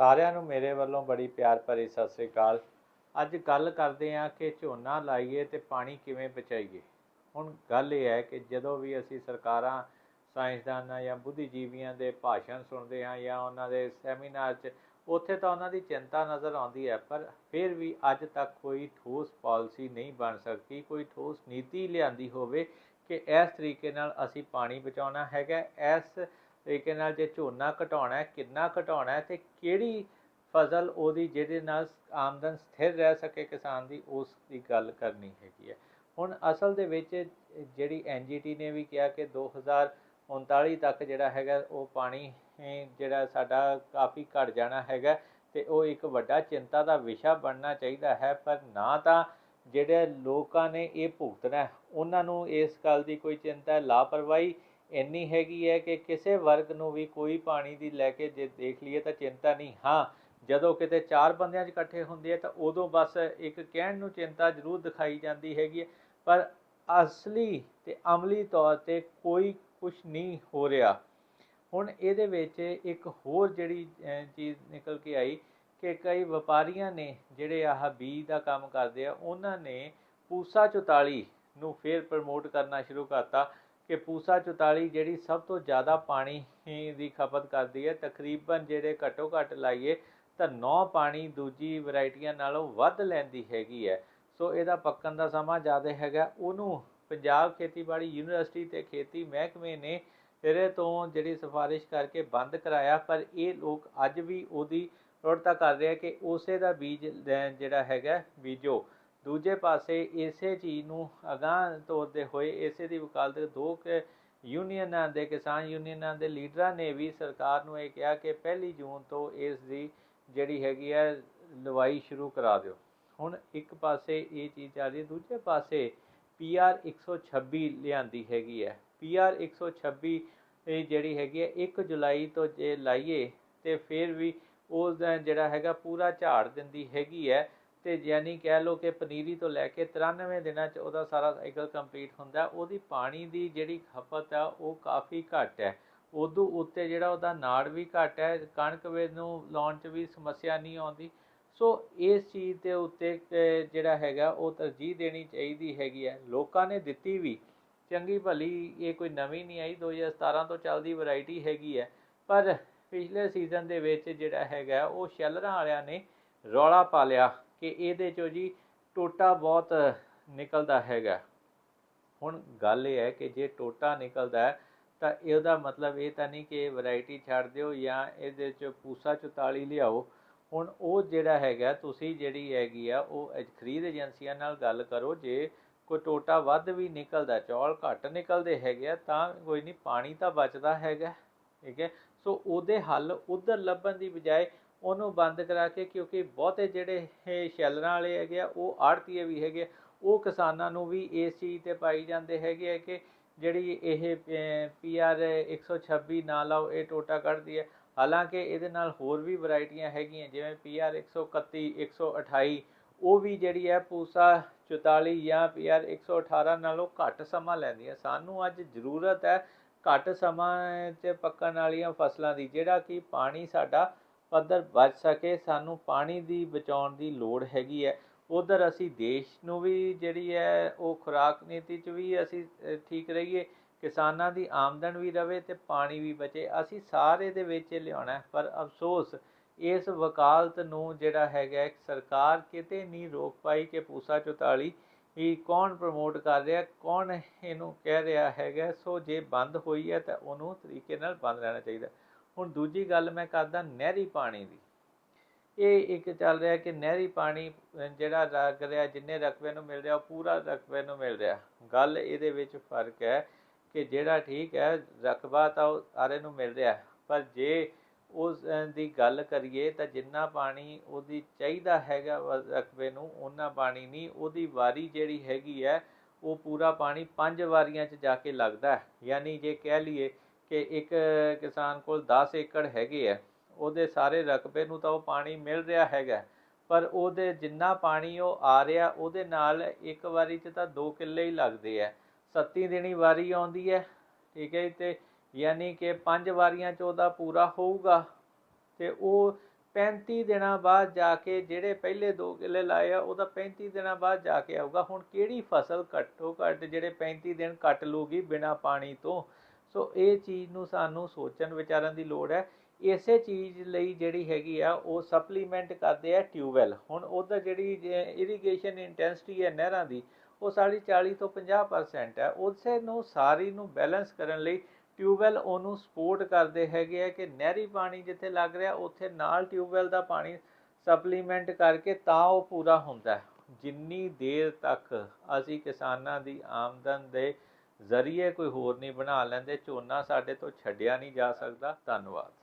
ਸਾਰਿਆਂ ਨੂੰ ਮੇਰੇ ਵੱਲੋਂ ਬੜੀ ਪਿਆਰ ਭਰੀ ਸਤਿ ਸ੍ਰੀ ਅਕਾਲ। ਅੱਜ ਗੱਲ ਕਰਦੇ ਹਾਂ ਕਿ ਝੋਨਾ ਲਾਈਏ ਤੇ ਪਾਣੀ ਕਿਵੇਂ ਬਚਾਈਏ। ਹੁਣ ਗੱਲ ਇਹ ਹੈ ਕਿ ਜਦੋਂ ਵੀ ਅਸੀਂ ਸਰਕਾਰਾਂ, ਸਾਇੰਸਦਾਨਾਂ ਜਾਂ ਬੁੱਧੀਜੀਵੀਆਂ ਦੇ ਭਾਸ਼ਣ ਸੁਣਦੇ ਹਾਂ ਜਾਂ ਉਹਨਾਂ ਦੇ ਸੈਮੀਨਾਰ 'ਚ, ਉੱਥੇ ਤਾਂ ਉਹਨਾਂ ਦੀ ਚਿੰਤਾ ਨਜ਼ਰ ਆਉਂਦੀ ਹੈ, ਪਰ ਫਿਰ ਵੀ ਅੱਜ ਤੱਕ ਕੋਈ ਠੋਸ ਪਾਲਿਸੀ ਨਹੀਂ ਬਣ ਸਕਦੀ। ਕੋਈ ਠੋਸ ਨੀਤੀ ਲਿਆਂਦੀ ਹੋਵੇ ਕਿ ਇਸ ਤਰੀਕੇ ਨਾਲ ਅਸੀਂ ਪਾਣੀ ਬਚਾਉਣਾ ਹੈਗਾ। ਇਸ ਤਰੀਕੇ ਨਾਲ ਜੇ ਝੋਨਾ ਘਟਾਉਣਾ ਕਿੰਨਾ ਘਟਾਉਣਾ ਹੈ ਤੇ ਕਿਹੜੀ ਫਸਲ ਉਹਦੀ ਜਿਹਦੇ ਨਾਲ ਆਮਦਨ ਸਥਿਰ ਰਹਿ ਸਕੇ ਕਿਸਾਨ ਦੀ, ਉਸ ਦੀ ਗੱਲ ਕਰਨੀ ਹੈਗੀ ਹੈ। ਹੁਣ ਅਸਲ ਦੇ ਵਿੱਚ ਜਿਹੜੀ ਐਨਜੀਟੀ ਨੇ ਵੀ ਕਿਹਾ ਕਿ 2039 ਤੱਕ ਜਿਹੜਾ ਹੈਗਾ ਉਹ ਪਾਣੀ ਜਿਹੜਾ ਸਾਡਾ ਕਾਫੀ ਘਟ ਜਾਣਾ ਹੈਗਾ ਤੇ ਉਹ ਇੱਕ ਵੱਡਾ ਚਿੰਤਾ ਦਾ ਵਿਸ਼ਾ ਬਣਨਾ ਚਾਹੀਦਾ ਹੈ, ਪਰ ਨਾ ਤਾਂ ਜਿਹੜੇ ਲੋਕਾਂ ਨੇ ਇਹ ਭੁਗਤਣਾ ਉਹਨਾਂ ਨੂੰ ਇਸ ਗੱਲ ਦੀ ਕੋਈ ਚਿੰਤਾ ਲਾਪਰਵਾਹੀ ਇੰਨੀ ਹੈਗੀ ਹੈ ਕਿ ਕਿਸੇ ਵਰਗ ਨੂੰ ਵੀ ਕੋਈ ਪਾਣੀ ਦੀ ਲੈ ਕੇ ਜੇ ਦੇਖ ਲਈਏ ਤਾਂ ਚਿੰਤਾ ਨਹੀਂ। ਹਾਂ, ਜਦੋਂ ਕਿਤੇ ਚਾਰ ਬੰਦਿਆਂ 'ਚ ਇਕੱਠੇ ਹੁੰਦੇ ਆ ਤਾਂ ਉਦੋਂ ਬਸ ਇੱਕ ਕਹਿਣ ਨੂੰ ਚਿੰਤਾ ਜ਼ਰੂਰ ਦਿਖਾਈ ਜਾਂਦੀ ਹੈਗੀ ਹੈ। ਪਰ ਅਸਲੀ ਤੇ ਅਮਲੀ ਤੌਰ ਤੇ ਕੋਈ ਕੁਝ ਨਹੀਂ ਹੋ ਰਿਹਾ। ਹੁਣ ਇਹਦੇ ਵਿੱਚ ਇੱਕ ਹੋਰ ਜਿਹੜੀ ਚੀਜ਼ ਨਿਕਲ ਕੇ ਆਈ ਕਿ ਕਈ ਵਪਾਰੀਆਂ ਨੇ ਜਿਹੜੇ ਆਹ ਬੀਜ ਦਾ ਕੰਮ ਕਰਦੇ ਆ, ਉਹਨਾਂ ਨੇ ਪੂਸਾ 44 ਨੂੰ ਫੇਰ ਪ੍ਰਮੋਟ ਕਰਨਾ ਸ਼ੁਰੂ ਕਰਤਾ। ਕਿ ਪੂਸਾ 44 ਜਿਹੜੀ ਸਭ ਤੋਂ ਜ਼ਿਆਦਾ ਪਾਣੀ ਦੀ ਖਪਤ ਕਰਦੀ ਹੈ, ਤਕਰੀਬਨ ਜਿਹੜੇ ਘੱਟੋ ਘੱਟ ਲਾਈਏ ਤਾਂ 9 ਪਾਣੀ ਦੂਜੀ ਵੈਰਾਈਟੀਆਂ ਨਾਲੋਂ ਵੱਧ ਲੈਂਦੀ ਹੈਗੀ ਹੈ। ਸੋ ਇਹਦਾ ਪੱਕਣ ਦਾ ਸਮਾਂ ਜ਼ਿਆਦਾ ਹੈਗਾ। ਉਹਨੂੰ ਪੰਜਾਬ ਖੇਤੀਬਾੜੀ ਯੂਨੀਵਰਸਿਟੀ ਤੇ ਖੇਤੀ ਮਹਿਕਮੇ ਨੇ ਇਹਦੇ ਤੋਂ ਜਿਹੜੀ ਸਿਫਾਰਿਸ਼ ਕਰਕੇ ਬੰਦ ਕਰਾਇਆ, ਪਰ ਇਹ ਲੋਕ ਅੱਜ ਵੀ ਉਹਦੀ ਰੋੜਤਾ ਕਰ ਰਹੇ ਆ ਕਿ ਉਸੇ ਦਾ ਬੀਜ ਜਿਹੜਾ ਹੈਗਾ ਬੀਜੋ। ਦੂਜੇ ਪਾਸੇ ਇਸੇ ਚੀਜ਼ ਨੂੰ ਅਗਾਂਹ ਤੋਰਦੇ ਹੋਏ ਇਸੇ ਦੀ ਵਕਾਲਤ ਦੋ ਕੁ ਯੂਨੀਅਨਾਂ ਦੇ ਕਿਸਾਨ ਯੂਨੀਅਨਾਂ ਦੇ ਲੀਡਰਾਂ ਨੇ ਵੀ ਸਰਕਾਰ ਨੂੰ ਇਹ ਕਿਹਾ ਕਿ ਪਹਿਲੀ ਜੂਨ ਤੋਂ ਇਸ ਦੀ ਜਿਹੜੀ ਹੈਗੀ ਹੈ ਲਵਾਈ ਸ਼ੁਰੂ ਕਰਾ ਦਿਓ। ਹੁਣ ਇੱਕ ਪਾਸੇ ਇਹ ਚੀਜ਼ ਆ ਰਹੀ, ਦੂਜੇ ਪਾਸੇ ਪੀਆਰ 126 ਲਿਆਂਦੀ ਹੈਗੀ ਹੈ ਪੀਆਰ 126 ਇਹ ਜਿਹੜੀ ਹੈਗੀ ਹੈ 1 ਜੁਲਾਈ ਤੋਂ ਜੇ ਲਾਈਏ ਤੇ ਫਿਰ ਵੀ ਉਸ ਦਾ ਜਿਹੜਾ ਹੈਗਾ ਪੂਰਾ ਝਾੜ ਦਿੰਦੀ ਹੈਗੀ ਹੈ ਤੇ ਯਾਨੀ ਕਹਿ ਲਓ ਕਿ ਪਨੀਰੀ ਤੋਂ ਲੈ ਕੇ 93 ਦਿਨਾਂ ਚ ਉਹਦਾ ਸਾਰਾ ਸਾਈਕਲ ਕੰਪਲੀਟ ਹੁੰਦਾ, ਉਹਦੀ ਪਾਣੀ ਦੀ ਜਿਹੜੀ ਖਪਤ ਆ, ਉਹ ਕਾਫੀ ਘੱਟ ਹੈ। ਉਦੋਂ ਉੱਤੇ ਜਿਹੜਾ ਉਹਦਾ ਨਾੜ ਵੀ ਘੱਟ ਹੈ, ਕਣਕ ਵੇ ਨੂੰ ਲਾਉਣ ਚ ਵੀ ਸਮੱਸਿਆ ਨਹੀਂ ਆਉਂਦੀ। ਸੋ ਇਸ ਚੀਜ਼ ਦੇ ਉੱਤੇ ਜਿਹੜਾ ਹੈਗਾ, ਉਹ ਤਰਜੀਹ ਦੇਣੀ ਚਾਹੀਦੀ ਹੈਗੀ ਹੈ। ਲੋਕਾਂ ਨੇ ਦਿੱਤੀ ਵੀ, ਚੰਗੀ ਭਲੀ ਇਹ ਕੋਈ ਨਵੀਂ ਨਹੀਂ ਆਈ 2017 ਤੋਂ ਚੱਲਦੀ ਵੈਰਾਈਟੀ ਹੈਗੀ ਹੈ। ਪਰ ਪਿਛਲੇ ਸੀਜ਼ਨ ਦੇ ਵਿੱਚ ਜਿਹੜਾ ਹੈਗਾ, ਉਹ ਸ਼ੈਲਰਾਂ ਵਾਲਿਆਂ ਨੇ ਰੌਲਾ ਪਾ ਲਿਆ। ਕਿ ਇਹਦੇ ਚੋਂ ਜੀ ਟੋਟਾ ਬਹੁਤ ਨਿਕਲਦਾ ਹੈਗਾ। ਹੁਣ ਗੱਲ ਇਹ ਹੈ ਕਿ ਜੇ ਟੋਟਾ ਨਿਕਲਦਾ ਹੈ, ਤਾਂ ਇਹਦਾ ਮਤਲਬ ਇਹ ਤਾਂ ਨਹੀਂ ਕਿ ਵੈਰਾਈਟੀ ਛੱਡ ਦਿਓ ਜਾਂ ਇਹਦੇ ਚ ਪੂਸਾ 44 ਲਿਆਓ। ਹੁਣ ਉਹ ਜਿਹੜਾ ਹੈਗਾ, ਤੁਸੀਂ ਜਿਹੜੀ ਹੈਗੀ ਆ, ਉਹ ਖਰੀਦ ਏਜੰਸੀਆਂ ਨਾਲ ਗੱਲ ਕਰੋ। ਜੇ ਕੋਈ ਟੋਟਾ ਵੱਧ ਵੀ ਨਿਕਲਦਾ, ਚੌਲ ਘੱਟ ਨਿਕਲਦੇ ਹੈਗੇ ਆ, ਤਾਂ ਕੋਈ ਨਹੀਂ, ਪਾਣੀ ਤਾਂ ਬਚਦਾ ਹੈਗਾ, ਠੀਕ ਹੈ? ਸੋ ਉਹਦੇ ਹੱਲ ਉਧਰ ਲੱਭਣ ਦੀ ਬਜਾਏ ਉਹਨੂੰ ਬੰਦ ਕਰਾ ਕੇ ਕਿਉਂਕਿ ਬਹੁਤੇ ਜਿਹੜੇ ਇਹ ਸ਼ੈਲਰਾਂ ਵਾਲੇ ਹੈਗੇ ਆ ਉਹ ਆੜਤੀਏ ਵੀ ਹੈਗੇ ਆ, ਉਹ ਕਿਸਾਨਾਂ ਨੂੰ ਵੀ ਇਸ ਚੀਜ਼ ਤੇ ਪਾਈ ਜਾਂਦੇ ਹੈਗੇ ਆ ਕਿ ਜਿਹੜੀ ਇਹ ਪੀਆਰ 126 ਨਾ ਲਾਓ ਇਹ ਟੋਟਾ ਕੱਢਦੀ ਹੈ। ਹਾਲਾਂਕਿ ਇਹਦੇ ਨਾਲ ਹੋਰ ਵੀ ਵੈਰਾਈਟੀਆਂ ਹੈਗੀਆਂ ਜਿਵੇਂ ਪੀਆਰ 131 128 ਉਹ ਵੀ ਜਿਹੜੀ ਹੈ ਪੂਸਾ 44 ਜਾਂ ਪੀਆਰ 118 ਨਾਲੋਂ ਘੱਟ ਸਮਾਂ ਲੈਂਦੀਆਂ ਸਾਨੂੰ ਅੱਜ ਜ਼ਰੂਰਤ ਹੈ ਘੱਟ ਸਮਾਂ 'ਚ ਪੱਕਣ ਵਾਲੀਆਂ ਫਸਲਾਂ ਦੀ ਜਿਹੜਾ ਕਿ ਪਾਣੀ ਸਾਡਾ ਪੱਧਰ ਬਚ ਸਕੇ, ਸਾਨੂੰ ਪਾਣੀ ਦੀ ਬਚਾਉਣ ਦੀ ਲੋੜ ਹੈਗੀ ਹੈ। ਉਧਰ ਅਸੀਂ ਦੇਸ਼ ਨੂੰ ਵੀ ਜਿਹੜੀ ਹੈ, ਉਹ ਖੁਰਾਕ ਨੀਤੀ 'ਚ ਵੀ ਅਸੀਂ ਠੀਕ ਰਹੀਏ, ਕਿਸਾਨਾਂ ਦੀ ਆਮਦਨ ਵੀ ਰਵੇ ਤੇ ਪਾਣੀ ਵੀ ਬਚੇ। ਅਸੀਂ ਸਾਰੇ ਦੇ ਵਿੱਚ ਇਹ ਲਿਆਉਣਾ ਪਰ ਅਫਸੋਸ, ਇਸ ਵਕਾਲਤ ਨੂੰ ਜਿਹੜਾ ਹੈਗਾ ਸਰਕਾਰ ਕਿਤੇ ਨਹੀਂ ਰੋਕ ਪਾਈ ਕਿ ਪੂਸਾ 44 ਇਹ ਕੌਣ ਪ੍ਰਮੋਟ ਕਰ ਰਿਹਾ, ਕੌਣ ਇਹਨੂੰ ਕਹਿ ਰਿਹਾ ਹੈਗਾ ਸੋ ਜੇ ਬੰਦ ਹੋਈ ਹੈ ਤਾਂ ਉਹਨੂੰ ਤਰੀਕੇ ਨਾਲ ਬੰਦ ਰਹਿਣਾ ਚਾਹੀਦਾ। ਹੁਣ ਦੂਜੀ ਗੱਲ ਮੈਂ ਕਰਦਾ ਨਹਿਰੀ ਪਾਣੀ ਦੀ। ਇਹ ਇੱਕ ਚੱਲ ਰਿਹਾ ਕਿ ਨਹਿਰੀ ਪਾਣੀ, ਜਿਹੜਾ ਲੱਗ ਰਿਹਾ, ਜਿੰਨੇ ਰਕਬੇ ਨੂੰ ਮਿਲ ਰਿਹਾ, ਉਹ ਪੂਰਾ ਰਕਬੇ ਨੂੰ ਮਿਲ ਰਿਹਾ। ਗੱਲ ਇਹਦੇ ਵਿੱਚ ਫ਼ਰਕ ਹੈ ਕਿ ਜਿਹੜਾ ਠੀਕ ਹੈ, ਰਕਬਾ ਤਾਂ ਉਹ ਸਾਰੇ ਨੂੰ ਮਿਲ ਰਿਹਾ। ਪਰ ਜੇ ਉਸ ਦੀ ਗੱਲ ਕਰੀਏ ਤਾਂ ਜਿੰਨਾ ਪਾਣੀ ਉਹਦੀ ਚਾਹੀਦਾ ਹੈਗਾ ਰਕਬੇ ਨੂੰ ਉਹਨਾਂ ਪਾਣੀ ਨਹੀਂ। ਉਹਦੀ ਵਾਰੀ ਜਿਹੜੀ ਹੈਗੀ ਹੈ, ਉਹ ਪੂਰਾ ਪਾਣੀ ਪੰਜ ਵਾਰੀਆਂ 'ਚ ਜਾ ਕੇ ਲੱਗਦਾ ਯਾਨੀ ਜੇ ਕਹਿ ਲਈਏ ਕਿ ਇੱਕ ਕਿਸਾਨ ਕੋਲ 10 ਏਕੜ ਹੈਗੇ ਆ ਉਹਦੇ ਸਾਰੇ ਰਕਬੇ ਨੂੰ ਤਾਂ ਉਹ ਪਾਣੀ ਮਿਲ ਰਿਹਾ ਹੈਗਾ ਪਰ ਉਹਦੇ ਜਿੰਨਾ ਪਾਣੀ ਉਹ ਆ ਰਿਹਾ ਉਹਦੇ ਨਾਲ ਇੱਕ ਵਾਰੀ 'ਚ ਤਾਂ 2 ਕਿੱਲੇ ਹੀ ਲੱਗਦੇ ਆ। 37 ਦਿਨੀ ਵਾਰੀ ਆਉਂਦੀ ਹੈ ਠੀਕ ਹੈ ਜੀ, ਤੇ ਯਾਨੀ ਕਿ ਪੰਜ ਵਾਰੀਆਂ 'ਚ ਉਹਦਾ ਪੂਰਾ ਹੋਊਗਾ। ਤੇ ਉਹ 35 ਦਿਨਾਂ ਬਾਅਦ ਜਾ ਕੇ ਜਿਹੜੇ ਪਹਿਲੇ 2 ਕਿੱਲੇ ਲਾਏ ਆ ਉਹਦਾ 35 ਦਿਨਾਂ ਬਾਅਦ ਜਾ ਕੇ ਆਊਗਾ। ਹੁਣ ਕਿਹੜੀ ਫਸਲ ਘੱਟੋ ਘੱਟ ਜਿਹੜੇ 35 ਦਿਨ ਕੱਟ ਲੂਗੀ ਬਿਨਾ ਪਾਣੀ ਤੋਂ ਸੋ ਇਹ ਚੀਜ਼ ਨੂੰ ਸਾਨੂੰ ਸੋਚਣ ਵਿਚਾਰਨ ਦੀ ਲੋੜ ਹੈ। ਇਸੇ ਚੀਜ਼ ਲਈ ਜਿਹੜੀ ਹੈਗੀ ਆ, ਉਹ ਸਪਲੀਮੈਂਟ ਕਰਦੇ ਆ ਟਿਊਬਵੈਲ। ਹੁਣ ਉਹਦਾ ਜਿਹੜੀ ਇਰੀਗੇਸ਼ਨ ਇੰਟੈਂਸਿਟੀ ਹੈ ਨਹਿਰਾਂ ਦੀ, ਉਹ ਸਾਡੀ 40 ਤੋਂ 50% ਹੈ। ਉਸੇ ਨੂੰ ਸਾਰੀ ਨੂੰ ਬੈਲੈਂਸ ਕਰਨ ਲਈ ਟਿਊਬਵੈਲ ਉਹਨੂੰ ਸਪੋਰਟ ਕਰਦੇ ਹੈਗੇ ਆ ਕਿ ਨਹਿਰੀ ਪਾਣੀ ਜਿੱਥੇ ਲੱਗ ਰਿਹਾ, ਉੱਥੇ ਨਾਲ ਟਿਊਬਵੈਲ ਦਾ ਪਾਣੀ ਸਪਲੀਮੈਂਟ ਕਰਕੇ ਤਾਂ ਉਹ ਪੂਰਾ ਹੁੰਦਾ ਜਿੰਨੀ ਦੇਰ ਤੱਕ ਅਸੀਂ ਕਿਸਾਨਾਂ ਦੀ ਆਮਦਨ ਦੇ ਜ਼ਰੀਏ ਕੋਈ ਹੋਰ ਨਹੀਂ ਬਣਾ ਲੈਂਦੇ ਝੋਨਾ ਸਾਡੇ ਤੋਂ ਛੱਡਿਆ ਨਹੀਂ ਜਾ ਸਕਦਾ। ਧੰਨਵਾਦ।